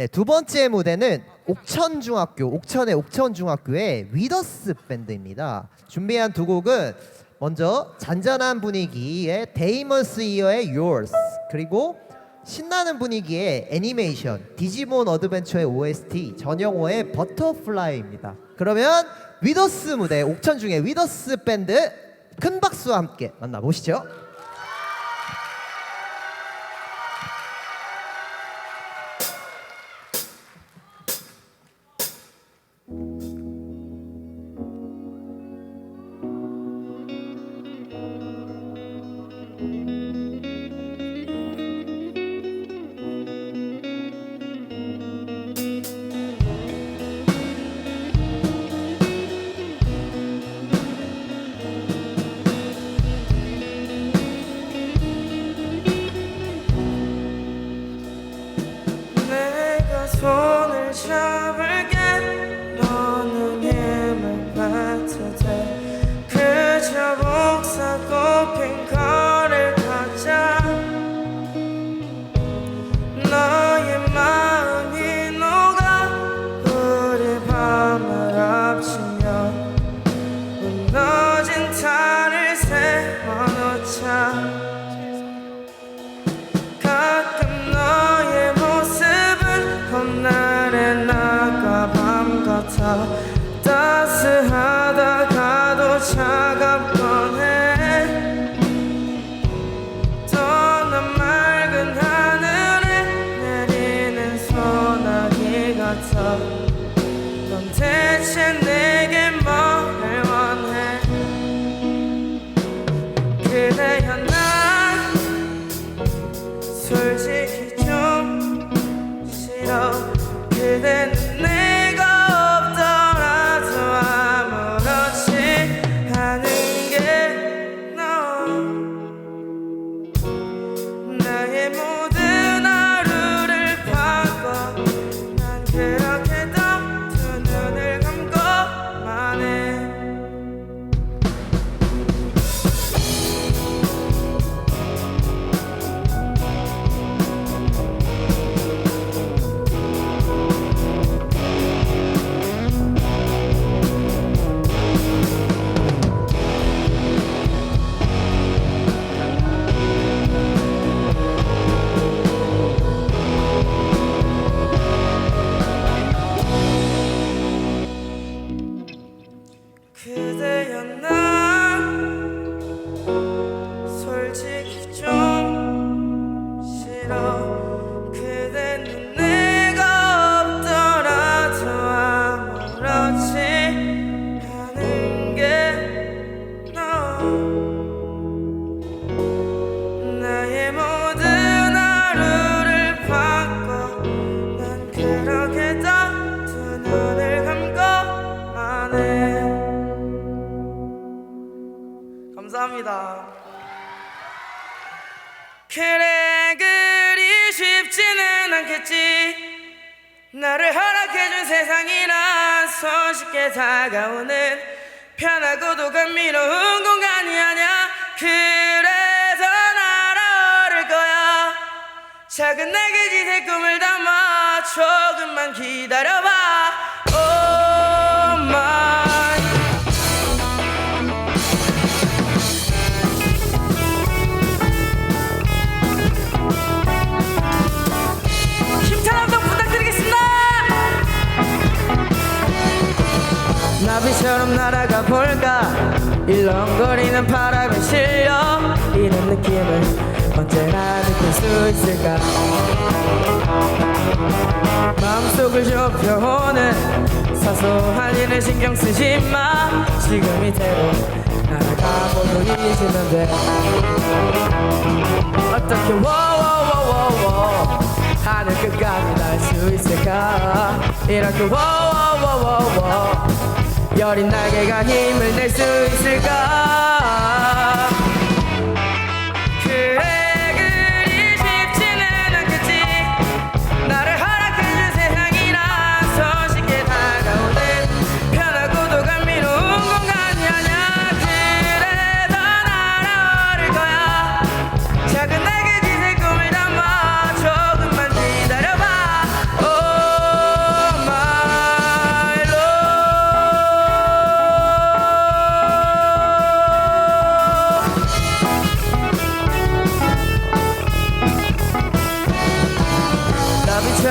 네, 두 번째 무대는 옥천중학교, 옥천의 옥천중학교의 위더스 밴드입니다. 준비한 두 곡은 먼저 잔잔한 분위기의 데이먼스 이어의 Yours 그리고 신나는 분위기의 애니메이션 디지몬 어드벤처의 OST 전영호의 버터플라이입니다. 그러면 위더스 무대 옥천중의 위더스 밴드 큰 박수와 함께 만나보시죠. 손을 잡을게 따스하다가도 차갑곤 해 떠난 맑은 하늘에 내리는 소나기 같아 啊。 쉽지는 않겠지. 나를 허락해준 세상이란 손쉽게 다가오는 편하고도 감미로운 공간이 아냐 그래서 날아오를 거야. 작은 내 그짓의 꿈을 담아 조금만 기다려봐. Oh my 나비처럼 날아가 볼까? 일렁거리는 바람에 실려. 이런 느낌을 언제나 느낄 수 있을까? 마음속을 좁혀오는 사소한 일을 신경 쓰지 마. 지금 이대로 날아가고 있으면 돼. 어떻게 워워워워워 하늘 끝까지 날 수 있을까? 이렇게 워워워워워 여린 날개가 힘을 낼 수 있을까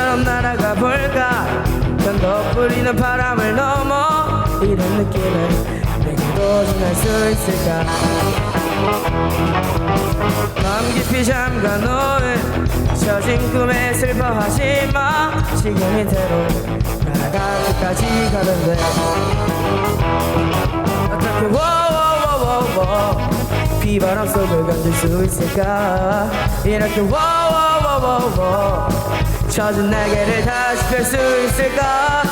별처럼 날아가 볼까? 변덕 부리는 바람을 넘어 이런 느낌을 내게도 전할 수 있을까? 마음 깊이 잠가 놓은 처진 꿈에 슬퍼하지 마. 지금 이대로 날아가 끝까지 가면 돼 어떻게 워워워워워 비바람 속을 견딜 수 있을까? 이렇게 워워워워워 젖은 날개를 다시 펼 수 있을까